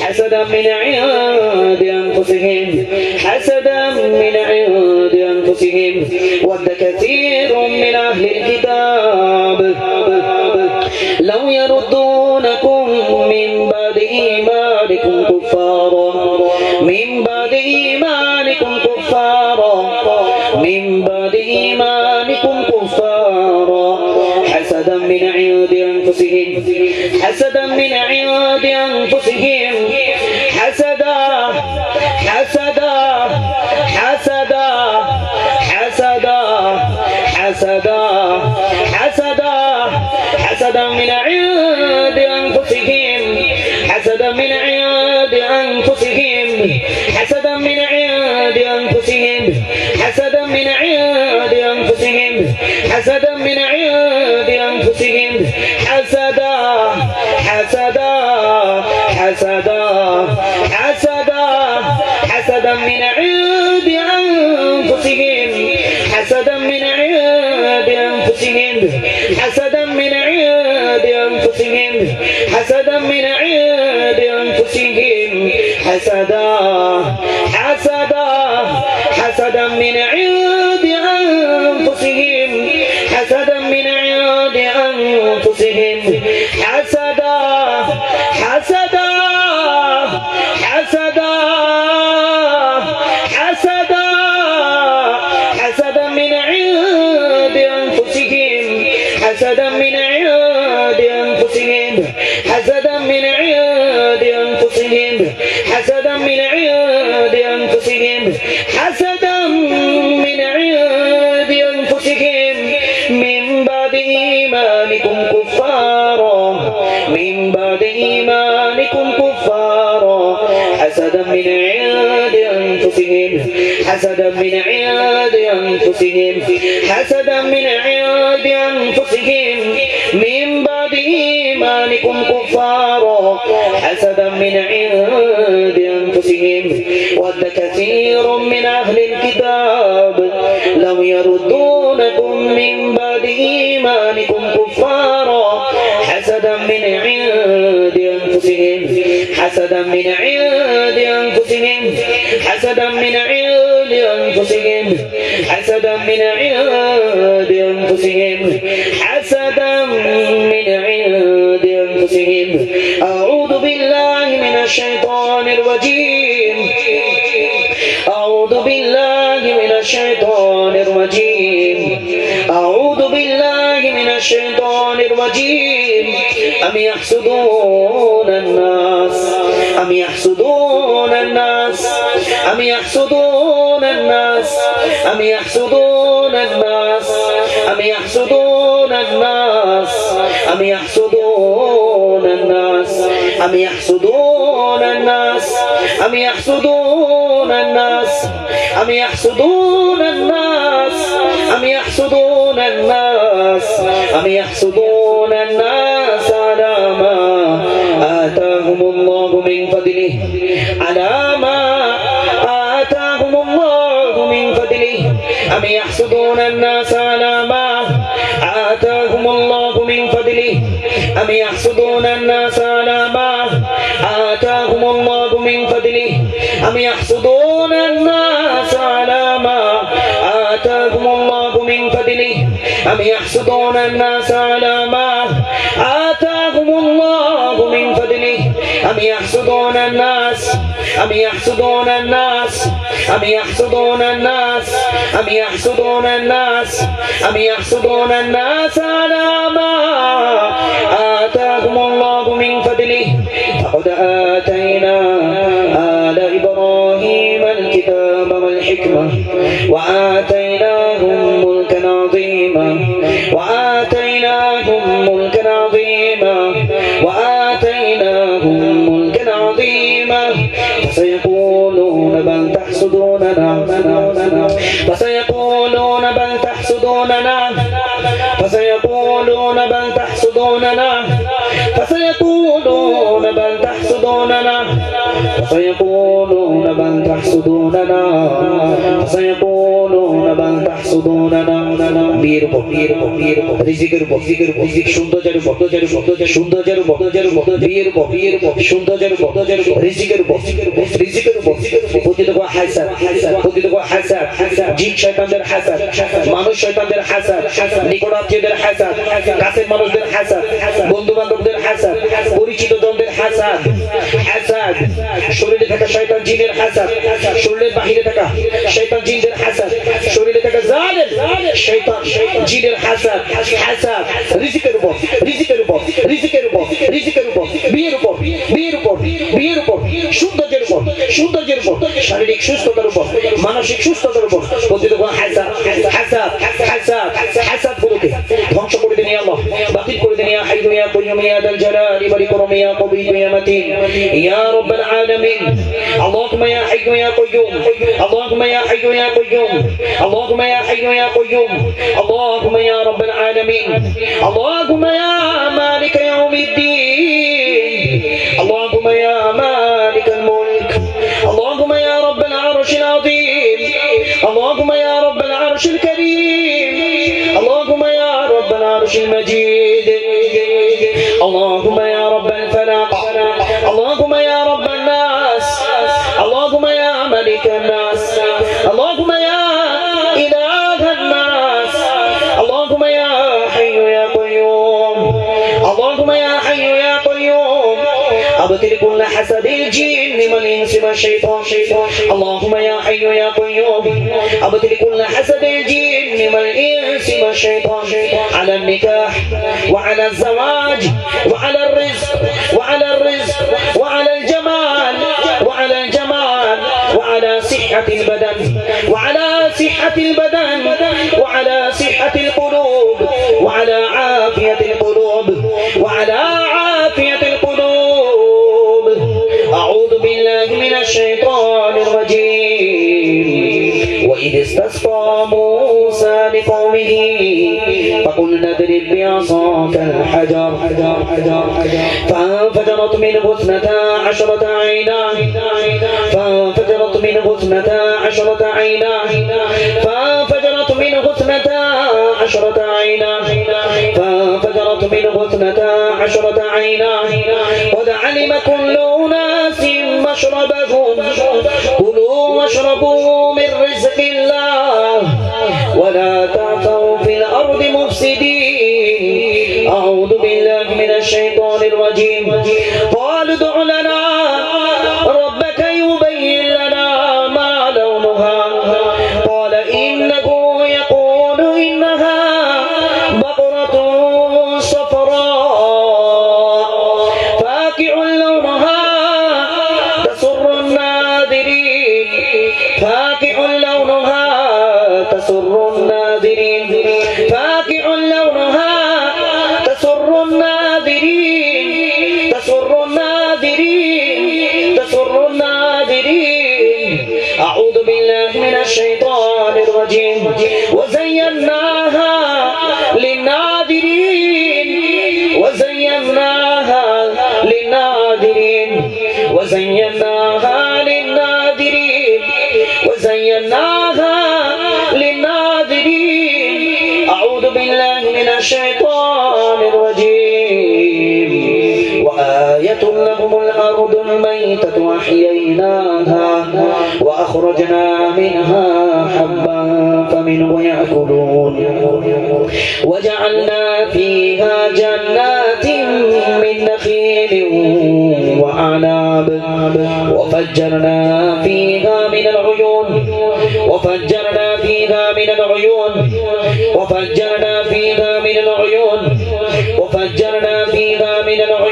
حسدا من عند أنفسهم. حسدا من عند أنفسهم. ود كثير من أهل الكتاب. لو يردونكم من بعد إيمانكم حسدا حسدا حسدا من عند أنفسهم حسدا من عند أنفسهم حسدا من عند أنفسهم حسدا من عند أنفسهم حسدا من عند أنفسهم حسدا حسدا حسدا من عند أنفسهم حسدا حسدا حسدا من عند إيمانكم كفارا. من بعد إيمانكم كفارا. حسدا من عند أنفسهم. حسدا من عند أنفسهم. حسدا من عند أنفسهم. من بعد إيمانكم كفارا. حسدا من عند أنفسهم. ود كثير من أهل الكتاب لو يردونكم من بعد إيمانكم كفارا. حسدا من عند أنفسهم حسدا من عند أنفسهم حسدا من عند أنفسهم حسدا من عند أنفسهم حسدا من عند أنفسهم أعوذ بالله من الشيطان الرجيم أعوذ بالله من الشيطان الرجيم أعوذ بالله من الشيطان الرجيم أم يحسدون الناس أم يحسدون الناس أم يحسدون الناس أم يحسدون الناس أم يحسدون الناس أم يحسدون الناس أم يحسدون الناس أم يحسدون الناس أم يحسدون الناس أم يحسدون الناس أم يحسدون الناس على ما آتاهم الله من فضله على ما آتاهم الله من فضله أم يحسدون الناس على ما آتاهم الله من فضله أم يحسدون الناس على ما آتاهم الله من فضله أم يحسدون الناس على ما آتاهم الله من فضله أم يحسدون الناس على ما آتاهم الله من فضله أم يحسدون الناس؟ أم يحسدون الناس؟ أم يحسدون الناس؟ أم يحسدون الناس؟ أم يحسدون الناس على ما آتاهم الله من فضله. فقد آتينا آل إبراهيم الكتاب والحكمة وآتيناهم تحسدوننا فسيقولون بل تحسدوننا. فسيقولون بل تحسدوننا. فسيقولون بل تحسدوننا. تحسدوننا فسيقولون بل تحسدوننا فسيقولون بل تحسدوننا বিয়ের উপর বিয়ের উপর বিয়ের উপর রিজিকের উপর রিজিকের উপর রিজিক সৌন্দর্যের উপর সৌন্দর্যের উপর সৌন্দর্যের উপর সৌন্দর্যের উপর বিয়ের উপর বিয়ের উপর সৌন্দর্যের উপর সৌন্দর্যের উপর রিজিকের উপর রিজিকের উপর পতিত কো হাসাদ পতিত কো হাসাদ জিন শয়তানদের হাসাদ মানুষ শয়তানদের হাসাদ নিকটাত্মীয়দের হাসাদ কাছের মানুষদের হাসাদ বন্ধু বান্ধবদের হাসাদ পরিচিত জনদের হাসাদ হাসাদ শরীরে থাকা শয়তান জিনের হাসাদ শরীরের বাহিরে থাকা শয়তান জিনদের হাসাদ শরীরে থাকা জালেম, শয়তান জিনের হাসাদ হাসাদ রিজিকের উপর রিজিকের উপর রিজিকের উপর রিজিকের উপর, বিয়ের উপর বিয়ের উপর বিয়ের উপর, সৌন্দর্যের উপর সৌন্দর্যের উপর, শারীরিক সুস্থতার উপর, মানসিক সুস্থতার উপর হাসাদ হাসাদ হাসাদ يا قيوم يا ذا الجلال والكرم يا قوي يا متين. يا رب العالمين. اللهم يا حي يا قيوم. اللهم يا حي يا قيوم. اللهم يا حي يا قيوم. اللهم يا رب العالمين. اللهم يا مالك يوم الدين. اللهم يا مالك الملك. اللهم يا رب العرش العظيم. اللهم يا رب العرش الكريم. اللهم يا رب العرش المجيد. اللهم يا رب الفلاح. اللهم يا رب الناس. اللهم يا ملك الناس. أبطل كل حسد الجن والإنس والشيطان. اللهم يا حي يا قيوم أبطل كل حسد الجن والإنس والشيطان. على النكاح وعلى الزواج وعلى الرزق وعلى الرزق وعلى الجمال وعلى الجمال وعلى صحة البدن. وعلى صحة البدن وعلى صحة القلوب. فانفجرت منه اثنتا عشرة عينا. فانفجرت منه اثنتا عشرة عينا. فانفجرت منه اثنتا عشرة عينا. فانفجرت منه اثنتا عشرة عينا. قد علم كل أناس مشربهم كلوا واشربوا من رزق الله. ولا تعثوا في الأرض مفسدين. الشيطان الرجيم قالوا ادع لنا وزيناها للناذرين أعوذ بالله من الشيطان الرجيم. وآية لهم الميتة وأحييناها وأخرجنا منها حبا فمنه يأكلون. وجعلنا فيها جنات من نخيل وأعناب. وفجرنا فيها من العيون. وفجرنا فيها من العيون. وفجرنا فيها من العيون. وفجرنا فيها من العيون.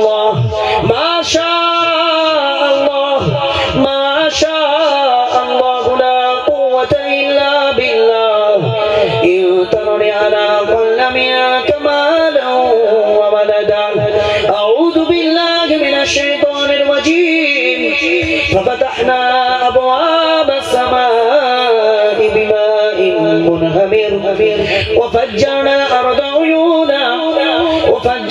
الله. ما شاء الله ما شاء الله لا قوة إلا بالله. إن ترني على كل من مالا وولدا أعوذ بالله من الشيطان الرجيم. ففتحنا أبواب السماء بماء منهمر. وفجرنا أرض عيونا. وفجرنا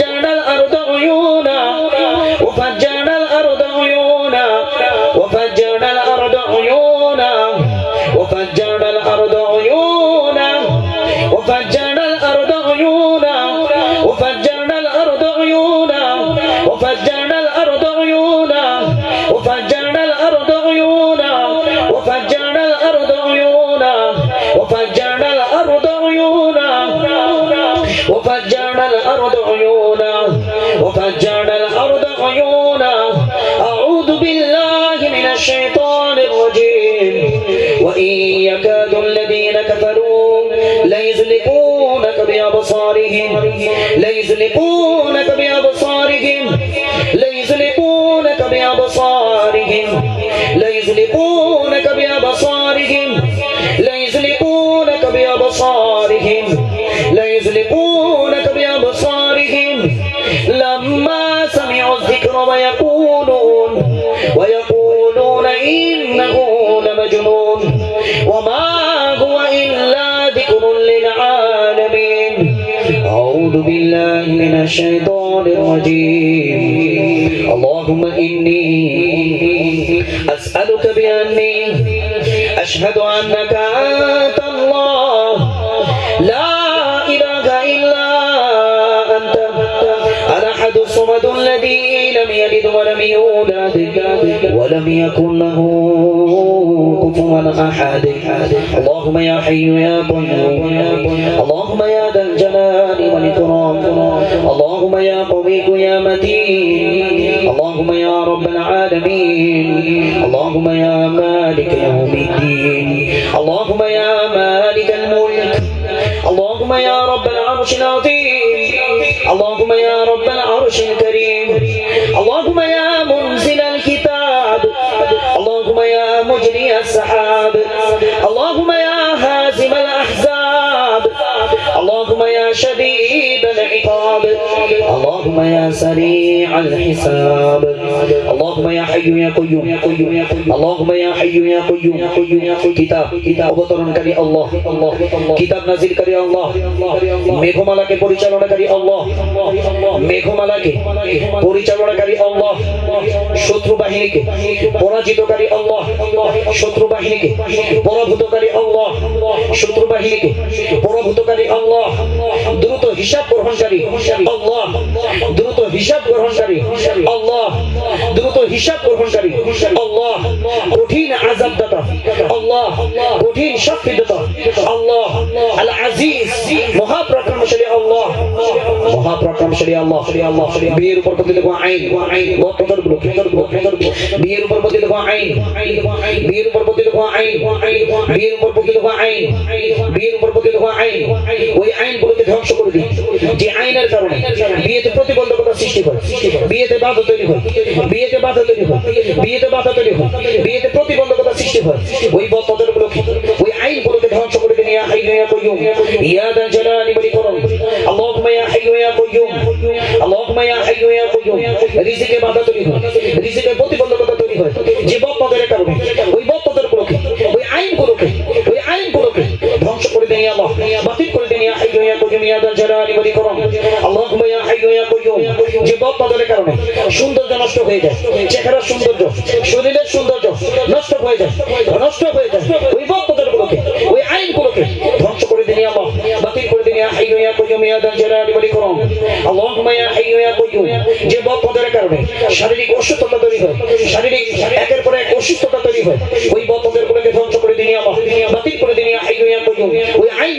লাইজলিকুন الشيطان الرجيم. اللهم إني أسألك بأني أشهد أنك أنت الله. لا إله إلا أنت. الأحد الصمد الذي لم يلد ولم يولد ولم يكن له كفوا أحد. اللهم يا حي يا قيوم. اللهم يا ذا الجلال والإكرام. اللهم يا قوي يا متين. اللهم يا رب العالمين. اللهم يا مالك يوم الدين. اللهم يا مالك الملك. اللهم يا رب العرش العظيم. اللهم يا رب العرش الكريم. اللهم يا منزل الكتاب. اللهم يا مجري السحاب. اللهم سريع الحساب اللهم يا حي يا قيوم يا قيوم يا قيوم اللهم يا حي يا قيوم يا قيوم يا قيوم কিতাব কিতাব অবতরণকারী আল্লাহ আল্লাহ কিতাব নাজিলকারী আল্লাহ মেঘমালাকে পরিচালনাকারী আল্লাহ মেঘমালাকে পরিচালনাকারী আল্লাহ শত্রু বাহিনীকে পরাজিতকারী আল্লাহ শত্রু বাহিনীকে পরাভূতকারী আল্লাহ শত্রু বাহিনীকে পরাভূতকারী আল্লাহ দ্রুত হিসাব গ্রহণকারী। আল্লাহ। দ্রুত হিসাব গ্রহণকারী। আল্লাহ। দ্রুত হিসাব গ্রহণকারী। আল্লাহ। কঠিন আজাব দাতা আল্লাহ। কঠিন শক্তি দাতা আল্লাহ। আল আজিজ ধ্বংস করে যে আইনের কারণে বিয়েতে প্রতিবন্ধকতা সৃষ্টি করে। বিয়েতে বাধা তৈরি হয়। বিয়েতে বাধা তৈরি হয়। বিয়েতে বাধা তৈরি হয়। বিয়েতে প্রতিবন্ধকতা সৃষ্টি হয়। ওই বদলের গুলোকে ওই হাইয়ু ইয়া কাইয়ুম ইয়া দা জালালি ওয়াল ইকরাম আল্লাহুম্মা ইয়া হাইয়ু ইয়া কাইয়ুম আল্লাহুম্মা ইয়া হাইয়ু ইয়া কাইয়ুম রিজিকে বাধা তৈরি হয়, রিজিকে প্রতিবন্ধকতা তৈরি হয়, যে বদলের কারণে, ওই বদলের গুলোকে ওই আইনগুলোকে ওই আইনগুলোকে ধ্বংস করে দিন ইয়া আল্লাহ, বাতিল করে দিন ইয়া হাইয়ু ইয়া কাইয়ুম, ইয়া দা জালালি ওয়াল ইকরাম আল্লাহুম্মা ইয়া হাইয়ু ইয়া কাইয়ুম। যে শরীরের সৌন্দর্য নষ্ট হয়ে যায়, নষ্ট হয়ে যায় আল্লাহুম্মা ইয়া হাইয়ু ইয়া কাইয়ুম যে বদপদের কারণে শারীরিক অসুস্থতা তৈরি হয়, শারীরিক একের পর এক অসুস্থতা তৈরি হয়, ওই বদপদের গুলোকে ধ্বংস করে দিন ইয়া বাতিল করে দিন, ইয়া হাইয়ু ইয়া কাইয়ুম ওই আইন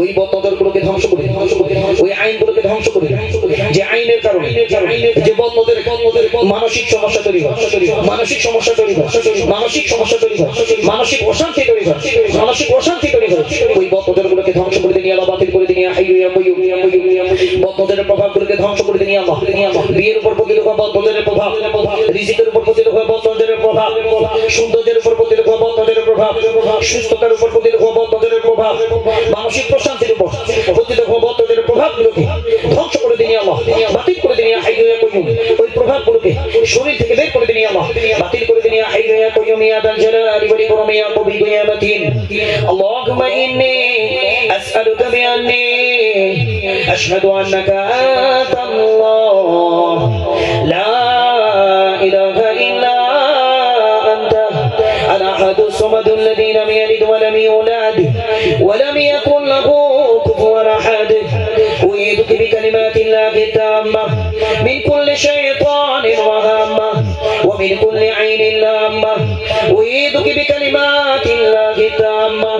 ওই বদপদের গুলোকে ধ্বংস করে ওই আইন গুলোকে ধ্বংস করে যে আইনের কারণে যে বদনজরের বদনজরের মানসিক সমস্যা তৈরি হয়। মানসিক সমস্যা তৈরি হয়। মানসিক সমস্যা তৈরি হয়। মানসিক অশান্তি তৈরি হয়। মানসিক অশান্তি তৈরি হয়। ওই বদনজরগুলোকে ধ্বংস করে দিয়ে আল্লাহ বাতিল করে দিয়ে হাইয়ু ইয়া কাইয়ুম। ইয়া কাইয়ুম ইয়া বদনজরের প্রভাবগুলোকে ধ্বংস করে দিয়ে আল্লাহ। বিয়ের উপর প্রতিরোধ বদনজরের প্রভাব। রিজিকের উপর প্রতিরোধ হয় বদনজরের প্রভাব। সৌন্দর্যের উপর প্রতিরোধ হয় বদনজরের প্রভাব। সুস্থতার উপর প্রতিরোধ হয় বদনজরের প্রভাব। মানসিক প্রশান্তির উপর প্রতিরোধ বদনজরের প্রভাবগুলোকে ধ্বংস করে দিন আল্লাহ বাতিল করে দিন হাইয়া কইয়ুম ওই প্রভাবগুলোকে শরীর থেকে বের করে দিন আল্লাহ বাতিল করে দিন হাইয়া কইয়ুম ইয়া দাল জালালি ওয়াল ইকরাম ইয়া কবি ইয়া মাতিন আল্লাহুম্মা ইন্নী আসআলুকা বিআন্নী আশহাদু আন্নাকা আনতাল্লাহ লা ইলাহা ইল্লা আনতা আল আহাদুস সামাদুল লাযী লাম ইয়ালিদ ওয়া লাম ইউলাদ ওয়া লাম ইয়াকুন أعيذك بكلمات الله التامة من كل شيطان وهامة ومن كل عين لامة أعيذك بكلمات الله التامة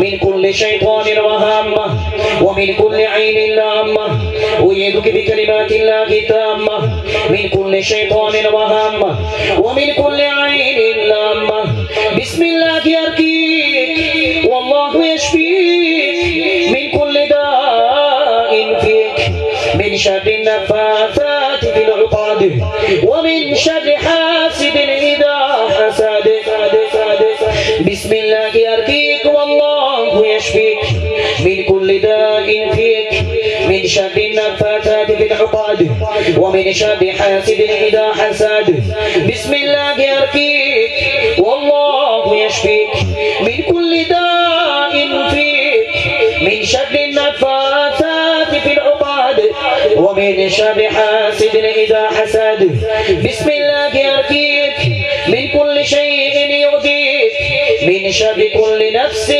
من كل شيطان وهامة ومن كل عين لامة أعيذك بكلمات الله التامة من كل شيطان وهامة ومن كل عين لامة العقاد ومن شر حاسد إذا حسد بسم الله يرقيك والله يشفيك. من كل داء فيك من شر النفاثات في العقاد ومن شر حاسد إذا حسد بسم الله يرقيك من كل شيء يؤذيك. من شر كل نفس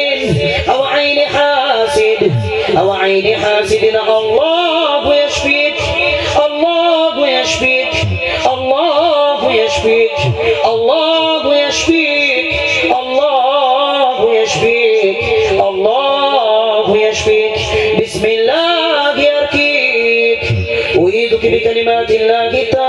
أو عين حاسد أو عين حاسد الله بكلمات الله التامات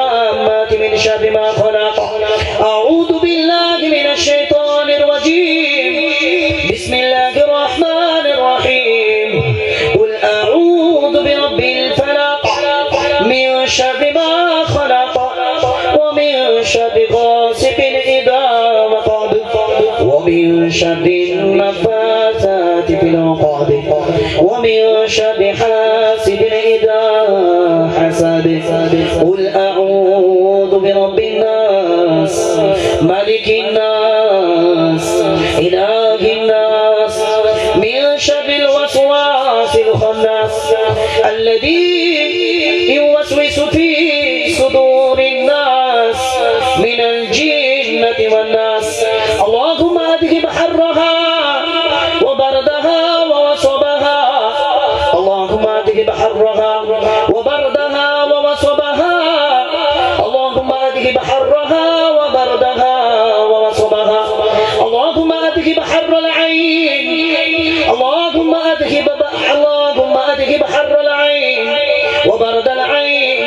اللهم أذهب حر العين. اللهم أذهب اللهم أذهب حر العين وبرد العين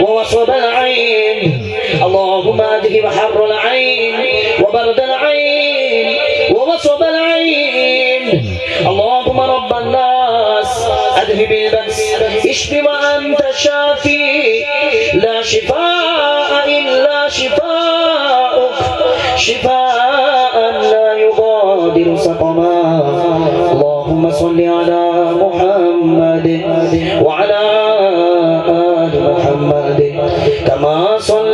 ووصب العين. اللهم أذهب حر العين وبرد العين ووصب العين. اللهم رب الناس أذهب البأس. اشف وأنت الشافي لا شفاء إلا شفاءك شفاء صل على محمد وعلى آل محمد. كما صليت